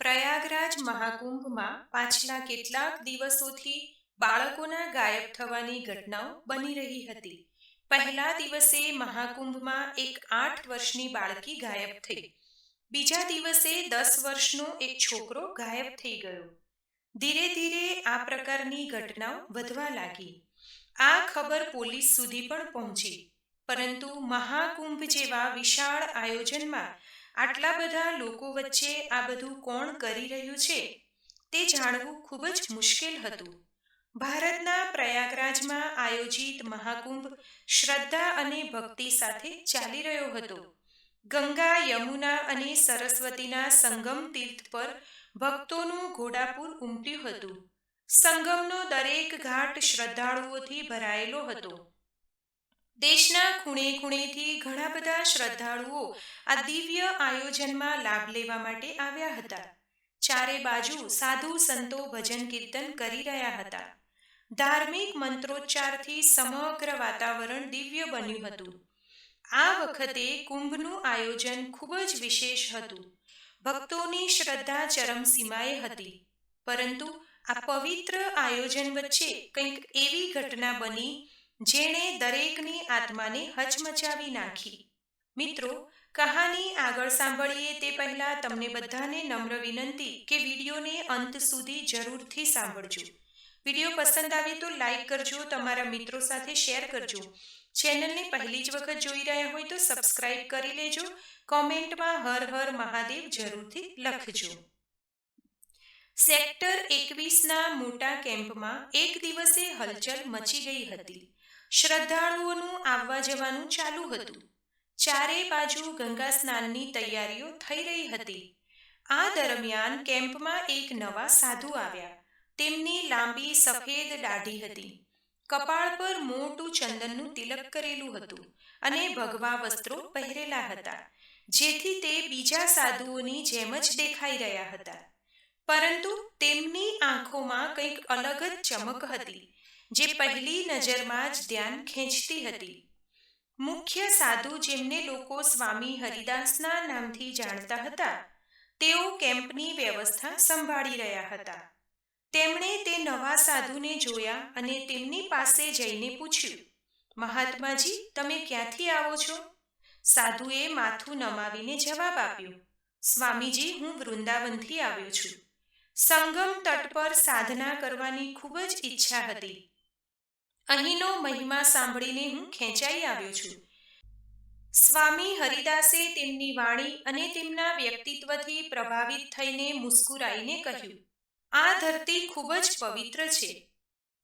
પ્રયાગરાજ મહાકુંભમાં પાછલા કેટલાક દિવસોથી બાળકોના ગાયબ થવાની ઘટનાઓ બની રહી હતી. પહેલા દિવસે મહાકુંભમાં એક આઠ વર્ષની બાળકી ગાયબ થઈ. બીજા દિવસે દસ વર્ષનો એક છોકરો ગાયબ થઈ ગયો. ધીરે ધીરે આ પ્રકારની ઘટનાઓ વધવા લાગી. આ ખબર પોલીસ સુધી પણ પહોંચી. પરંતુ મહાકુંભ જેવા વિશાળ આયોજનમાં આટલા બધા લોકો વચ્ચે આ બધું કોણ કરી રહ્યું છે, તે જાણવું ખૂબ જ મુશ્કેલ હતું. ભારતના પ્રયાગરાજમાં આયોજિત મહાકુંભ શ્રદ્ધા અને ભક્તિ સાથે ચાલી રહ્યો હતો. ગંગા, યમુના અને સરસ્વતીના સંગમ તીર્થ પર ભક્તોનું ઘોડાપુર ઉમટ્યું હતું. સંગમનો દરેક ઘાટ શ્રદ્ધાળુઓથી ભરાયેલો હતો. દેશના ખૂણે ખૂણેથી ઘણા બધા શ્રદ્ધાળુઓ આ દિવ્ય આયોજનમાં લાભ લેવા માટે આવ્યા હતા. ચારે બાજુ સાધુ સંતો ભજન કીર્તન કરી રહ્યા હતા. ધાર્મિક મંત્રોચ્ચારથી સમગ્ર વાતાવરણ દિવ્ય બન્યું હતું. આ વખતે કુંભનું આયોજન ખૂબ જ વિશેષ હતું. ભક્તોની શ્રદ્ધા ચરમસીમાએ હતી. પરંતુ આ પવિત્ર આયોજન વચ્ચે કંઈક એવી ઘટના બની જેણે દરેકની આત્માને હચમચાવી નાખી. મિત્રો, કહાની આગળ સાંભળીએ તે પહેલા તમને બધાને નમ્ર વિનંતી કે વિડીયોને અંત સુધી જરૂરથી સાંભળજો. વીડિયો પસંદ આવે તો લાઈક કરજો, તમારા મિત્રો સાથે શેર કરજો. ચેનલને પહેલી જ વખત જોઈ રહ્યા હોય તો સબસ્ક્રાઇબ કરી લેજો, કોમેન્ટમાં હર હર મહાદેવ જરૂરથી લખજો. સેક્ટર એકવીસના મોટા કેમ્પમાં એક દિવસે હલચલ મચી ગઈ હતી. શ્રદ્ધાળુઓનું આવવા જવાનું ચાલુ હતું. ચારે બાજુ ગંગા સ્નાનની તૈયારીઓ થઈ રહી હતી. આ દરમિયાન કેમ્પમાં એક નવા સાધુ આવ્યા. તેમની લાંબી સફેદ દાઢી હતી. કપાળ પર મોટું ચંદનનું તિલક કરેલું હતું અને ભગવા વસ્ત્રો પહેરેલા હતા, જેથી તે બીજા સાધુઓની જેમ જ દેખાઈ રહ્યા હતા. પરંતુ તેમની આંખોમાં કંઈક અલગ જ ચમક હતી. જે પહેલી નજરમાં જ ધ્યાન ખેંચતી હતી. મુખ્ય સાધુ જેમને લોકો સ્વામી હરિદાસના નામથી જાણતા હતા, તેઓ કેમ્પની વ્યવસ્થા સંભાળી રહ્યા હતા. તેમણે તે નવા સાધુને જોયા અને તેમની પાસે જઈને પૂછ્યું, મહાત્માજી, તમે ક્યાંથી આવો છો? સાધુએ માથું નમાવીને જવાબ આપ્યો, સ્વામીજી, હું વૃંદાવનથી આવ્યો છું. સંગમ તટ પર સાધના કરવાની ખૂબ જ ઈચ્છા હતી. અહીંનો મહિમા સાંભળીને હું ખેંચાઈ આવ્યો છું. સ્વામી હરિદાસે તેમની વાણી અને તેમના વ્યક્તિત્વથી પ્રભાવિત થઈને મુસ્કુરાઈને કહ્યું, આ ધરતી ખૂબ જ પવિત્ર છે.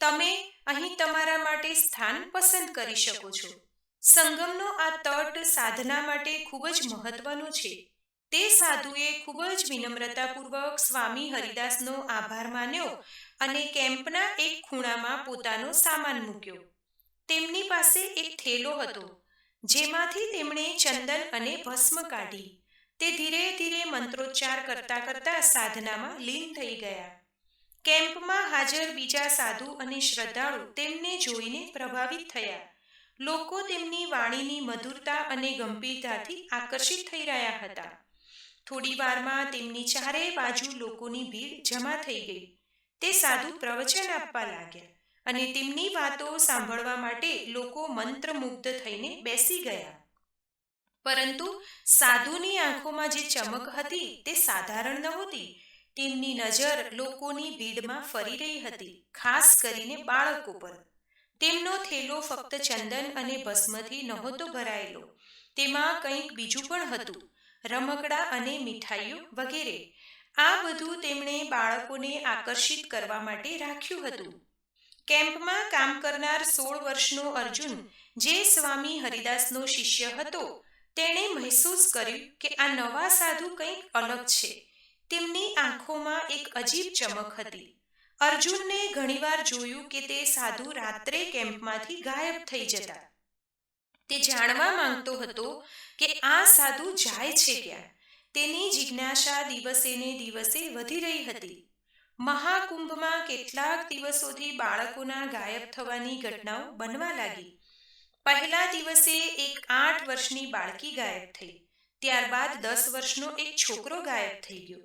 તમે અહીં તમારા માટે સ્થાન પસંદ કરી શકો છો. સંગમનો આ તટ સાધના માટે ખૂબ જ મહત્વનો છે. તે સાધુએ ખૂબ જ વિનમ્રતાપૂર્વક સ્વામી હરિદાસનો આભાર માન્યો અને કેમ્પના એક ખૂણામાં પોતાનો સામાન મૂક્યો. તેમની પાસે એક થેલો હતો, જેમાંથી તેમણે ચંદન અને ભસ્મ કાઢી. તે ધીરે ધીરે મંત્રોચ્ચાર કરતા કરતા સાધનામાં લીન થઈ ગયા. કેમ્પમાં હાજર બીજા સાધુ અને શ્રદ્ધાળુ તેમને જોઈને પ્રભાવિત થયા. લોકો તેમની વાણીની મધુરતા અને ગંભીરતાથી આકર્ષિત થઈ રહ્યા હતા. થોડી વારમાં તેમની ચારે બાજુ લોકોની ભીડ જમા થઈ ગઈ. તે સાધુ પ્રવચન આપવા લાગ્યા અને તેમની વાતો સાંભળવા માટે લોકો મંત્રમુગ્ધ થઈને બેસી ગયા. પરંતુ સાધુની આંખોમાં જે ચમક હતી તે સાધારણ નહોતી. તેમની નજર લોકોની ભીડમાં ફરી રહી હતી, ખાસ કરીને બાળકો પર. તેમનો થેલો ફક્ત ચંદન અને ભસ્મથી નહોતો ભરાયેલો. તેમાં કંઈક બીજું પણ હતું. રમકડા અને મીઠાઈઓ વગેરે. આ બધું તેમણે બાળકોને આકર્ષિત કરવા માટે રાખ્યું હતું. કેમ્પમાં કામ કરનાર સોળ વર્ષનો અર્જુન, જે સ્વામી હરિદાસનો શિષ્ય હતો, તેણે મહેસૂસ કર્યું કે આ નવા સાધુ કંઈક અલગ છે. તેમની આંખોમાં એક અજીબ ચમક હતી. અર્જુનને ઘણીવાર જોયું કે તે સાધુ રાત્રે કેમ્પમાંથી ગાયબ થઈ જતા. તે જાણવા માંગતો હતો કે આ સાધુ જાય છે ક્યાં? તેની જિજ્ઞાસા દિવસે ને દિવસે વધી રહી હતી. મહાકુંભમાં કેટલાક દિવસોથી બાળકોના ગાયબ થવાની ઘટનાઓ બનવા લાગી. પહેલા દિવસે એક આઠ વર્ષની બાળકી ગાયબ થઈ. ત્યારબાદ દસ વર્ષનો એક છોકરો ગાયબ થઈ ગયો.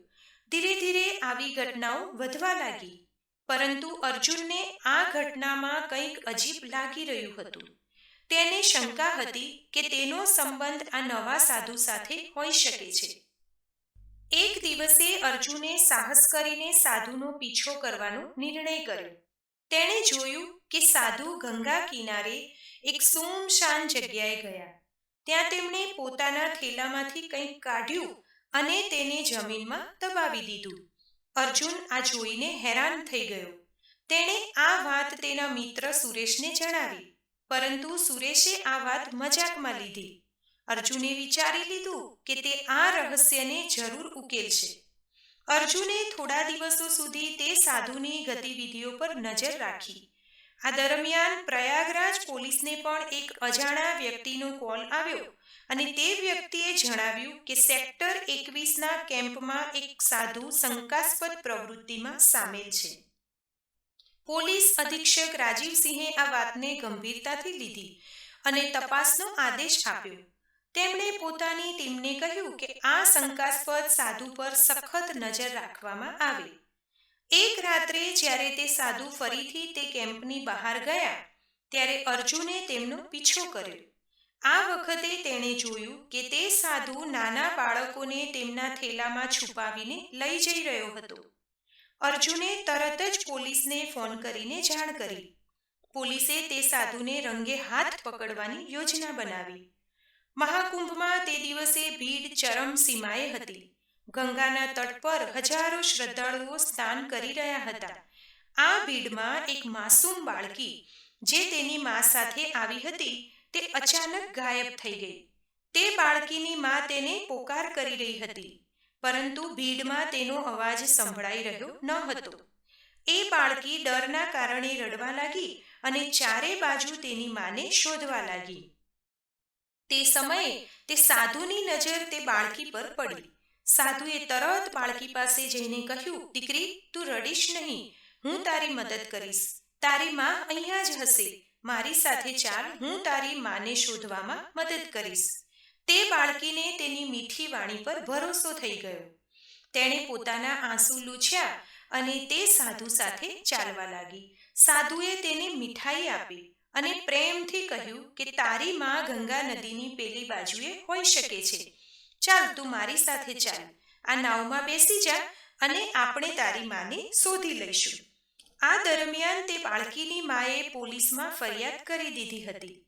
ધીરે ધીરે આવી ઘટનાઓ વધવા લાગી. પરંતુ અર્જુનને આ ઘટનામાં કંઈક અજીબ લાગી રહ્યું હતું. તેને શંકા હતી કે તેનો સંબંધ આ નવા સાધુ સાથે હોઈ શકે છે. એક દિવસે અર્જુને સાહસ કરીને સાધુનો પીછો કરવાનો નિર્ણય કર્યો. તેણે જોયું કે સાધુ ગંગા કિનારે એક સુમશાન જગ્યાએ ગયા. ત્યાં તેમણે પોતાના થેલામાંથી કંઈક કાઢ્યું અને તેને જમીનમાં દબાવી દીધું. અર્જુન આ જોઈને હેરાન થઈ ગયો. તેણે આ વાત તેના મિત્ર સુરેશને જણાવી. પરંતુ સુરેશે આ વાત મજાકમાં લીધી. અર્જુને વિચારી લીધું કે તે આ રહસ્યને જરૂર ઉકેલશે. અર્જુને થોડા દિવસો સુધી તે સાધુની ગતિવિધિઓ પર નજર રાખી. આ દરમિયાન પ્રયાગરાજ પોલીસને પણ એક અજાણા વ્યક્તિનો કોલ આવ્યો અને તે વ્યક્તિએ જણાવ્યું કે સેક્ટર એકવીસના કેમ્પમાં એક સાધુ શંકાસ્પદ પ્રવૃત્તિમાં સામેલ છે. પોલીસ અધિક્ષક રાજીવસિંહે આ વાતને ગંભીરતાથી લીધી અને તપાસનો આદેશ આપ્યો. તેમણે પોતાની ટીમને કહ્યું કે આ શંકાસ્પદ સાધુ પર સખત નજર રાખવામાં આવે. એક રાત્રે જ્યારે તે સાધુ ફરીથી તે કેમ્પની બહાર ગયા, ત્યારે અર્જુને તેમનો પીછો કર્યો. આ વખતે તેણે જોયું કે તે સાધુ નાના બાળકોને તેમના થેલામાં છુપાવીને લઈ જઈ રહ્યો હતો. અર્જુને તરત જ પોલીસને ફોન કરીને જાણ કરી. પોલીસે તે સાધુને રંગે હાથ પકડવાની યોજના બનાવી. મહાકુંભમાં તે દિવસે ભીડ ચરમસીમાએ હતી. ગંગાના તટ પર હજારો શ્રદ્ધાળુઓ સ્નાન કરી રહ્યા હતા. આ ભીડમાં એક માસૂમ બાળકી, જે તેની મા સાથે આવી હતી, તે અચાનક ગાયબ થઈ ગઈ. તે બાળકીની મા તેને પોકાર કરી રહી હતી. પરંતુ ભીડમાં તેનો અવાજ સંભળાઈ રહ્યો ન હતો. એ બાળકી ડરના કારણે રડવા લાગી અને ચારે બાજુ તેની માને શોધવા લાગી. તે સમયે તે સાધુની નજર તે બાળકી પર પડી. સાધુએ તરત બાળકી પાસે જઈને કહ્યું, દીકરી, તું રડીશ નહીં. હું તારી મદદ કરીશ. તારી માં અહીંયા જ હશે. મારી સાથે ચાલ. હું તારી માને શોધવામાં મદદ કરીશ. તે બાળકીને તેની મીઠી વાણી પર ભરોસો થઈ ગયો. તેણે પોતાના આંસુ લૂછ્યા અને તે સાધુ સાથે ચાલવા લાગી. સાધુએ તેને મીઠાઈ આપી અને પ્રેમથી કહ્યું કે તારી માં ગંગા નદીની પેલી બાજુએ હોઈ શકે છે. ચાલ, તું મારી સાથે ચાલ. આ નાવમાં બેસી જા અને આપણે તારી માને શોધી લઈશું. આ દરમિયાન તે બાળકીની માએ પોલીસમાં ફરિયાદ કરી દીધી હતી.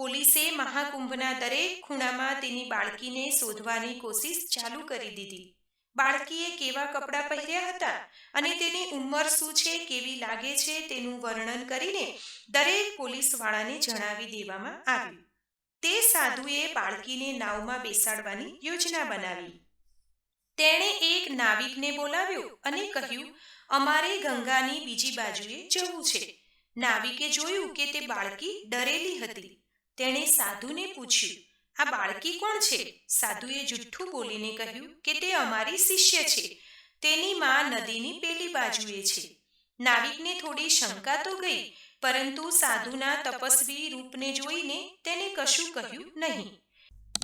પોલીસે મહાકુંભના દરેક ખૂણામાં તેની બાળકીને શોધવાની કોશિશ ચાલુ કરી દીધી. બાળકીએ કેવા કપડાં પહેર્યા હતા અને તેની ઉંમર શું છે, કેવી લાગે છે તેનું વર્ણન કરીને દરેક પોલીસવાળાને જણાવી દેવામાં આવ્યું. તે સાધુએ બાળકીને નાવમાં બેસાડવાની યોજના બનાવી. તેણે એક નાવિકને બોલાવ્યો અને કહ્યું, અમારે ગંગાની બીજી બાજુએ જવું છે. નાવિકે જોયું કે તે બાળકી ડરેલી હતી. તેણે સાધુને પૂછ્યું, આ બાળકી કોણ છે? સાધુએ જુઠ્ઠું બોલીને કહ્યું કે તે અમારી શિષ્ય છે. તેની માં નદીની પેલી બાજુએ છે. નાવિકને થોડી શંકા તો ગઈ, પરંતુ સાધુના તપસ્વી રૂપને જોઈને તેને કશું કહ્યું નહીં.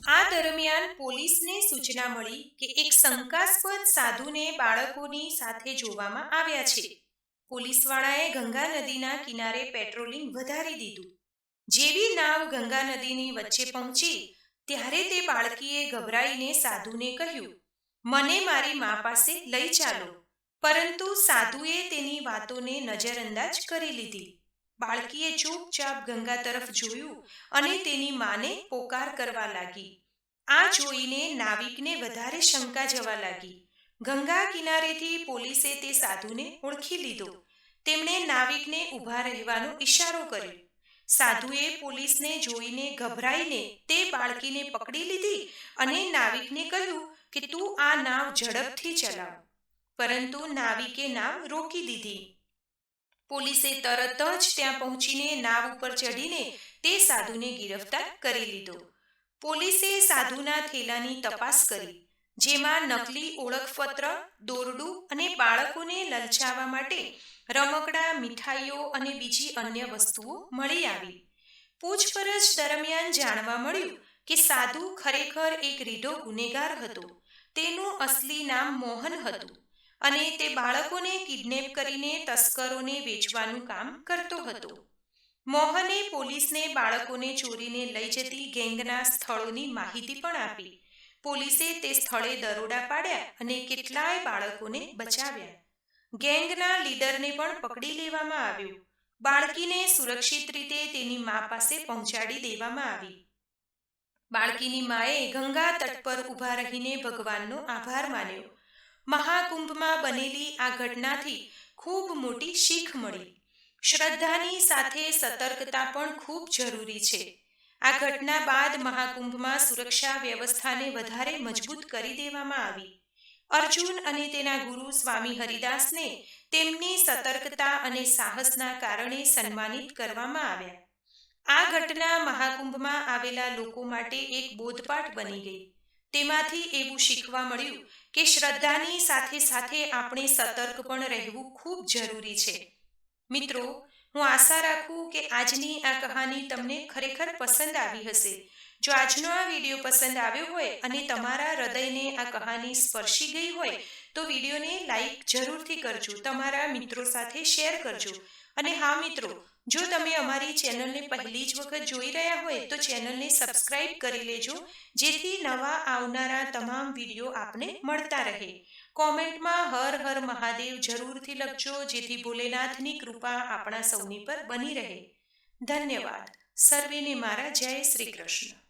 આ દરમિયાન પોલીસને સૂચના મળી કે એક શંકાસ્પદ સાધુને બાળકોની સાથે જોવામાં આવ્યા છે. પોલીસવાળાએ ગંગા નદીના કિનારે પેટ્રોલિંગ વધારી દીધું. જેવી નાવ ગંગા નદીની વચ્ચે પહોંચી, ત્યારે તે બાળકીએ ગભરાઈને સાધુને કહ્યું, મને મારી મા પાસે લઈ ચાલો. પરંતુ સાધુએ તેની વાતોને નજરઅંદાજ કરી લીધી. બાળકીએ ચૂપચાપ ગંગા તરફ જોયું અને તેની માને પોકાર કરવા લાગી. આ જોઈને નાવિકને વધારે શંકા જવા લાગી. ગંગા કિનારેથી પોલીસે તે સાધુને ઓળખી લીધો. તેમણે નાવિકને ઊભા રહેવાનો ઈશારો કર્યો. સાધુએ પોલીસને જોઈને ગભરાઈને તે બાળકીને પકડી લીધી અને નાવિકને કહ્યું કે તું આ નાવ ઝડપથી ચલાવ. પરંતુ નાવિકે નાવ રોકી દીધી. પોલીસે તરત જ ત્યાં પહોંચીને નાવ ઉપર ચડીને તે સાધુને ગિરફતાર કરી લીધો. પોલીસે સાધુના થેલાની તપાસ કરી, જેમાં નકલી ઓળખપત્ર, દોરડું અને બાળકોને લલચાવવા માટે રમકડા, મીઠાઈઓ અને બીજી અન્ય વસ્તુઓ મળી આવી. પૂછપરછ દરમિયાન જાણવા મળ્યું કે સાધુ ખરેખર એક રીઢો ગુનેગાર હતો. તેનું અસલી નામ મોહન હતું અને તે બાળકોને કિડનેપ કરીને તસ્કરોને વેચવાનું કામ કરતો હતો. મોહને પોલીસને બાળકોને ચોરીને લઈ જતી ગેંગના સ્થળોની માહિતી પણ આપી. પોલીસે તે સ્થળે દરોડા પાડ્યા અને કેટલાય બાળકોને બચાવ્યા. ગેંગના લીડરને પણ પકડી લેવામાં આવ્યો. બાળકીને સુરક્ષિત રીતે તેની મા પાસે પહોંચાડી દેવામાં આવી. બાળકીની માએ ગંગા તટ પર ઊભા રહીને ભગવાનનો આભાર માન્યો. મહાકુંભમાં બનેલી આ ઘટનાથી ખૂબ મોટી શીખ મળી. શ્રદ્ધાની સાથે સતર્કતા પણ ખૂબ જરૂરી છે. આ ઘટના બાદ મહાકુંભમાં સુરક્ષા વ્યવસ્થાને વધારે મજબૂત કરી દેવામાં આવી. અર્જુન અને તેના ગુરુ સ્વામી હરિદાસને તેમની સતર્કતા અને સાહસના કારણે સન્માનિત કરવામાં આવ્યા. આ ઘટના મહાકુંભમાં આવેલા લોકો માટે એક બોધપાઠ બની ગઈ. તેમાંથી એવું શીખવા મળ્યું કે શ્રદ્ધાની સાથે સાથે આપણે સતર્ક પણ રહેવું ખૂબ જરૂરી છે. મિત્રો, હું આશા રાખું કે આજની આ કહાની તમને ખરેખર પસંદ આવી હશે. જો આજનો આ વીડિયો પસંદ આવ્યો હોય અને તમારા હૃદયને આ કહાની સ્પર્શી ગઈ હોય, તો વિડીયોને લાઈક જરૂરથી કરજો, તમારા મિત્રો સાથે શેર કરજો. અને હા, મિત્રો, જો તમે અમારી ચેનલને પહેલી જ વખત જોઈ રહ્યા હોય, તો ચેનલને સબસ્ક્રાઇબ કરી લેજો, જેથી નવા આવનારા તમામ વીડિયો આપને મળતા રહે. કોમેન્ટમાં હર હર મહાદેવ જરૂરથી લખજો, જેથી ભોલેનાથની કૃપા આપણા સૌની પર બની રહે. ધન્યવાદ. સર્વેને મારા જય શ્રી કૃષ્ણ.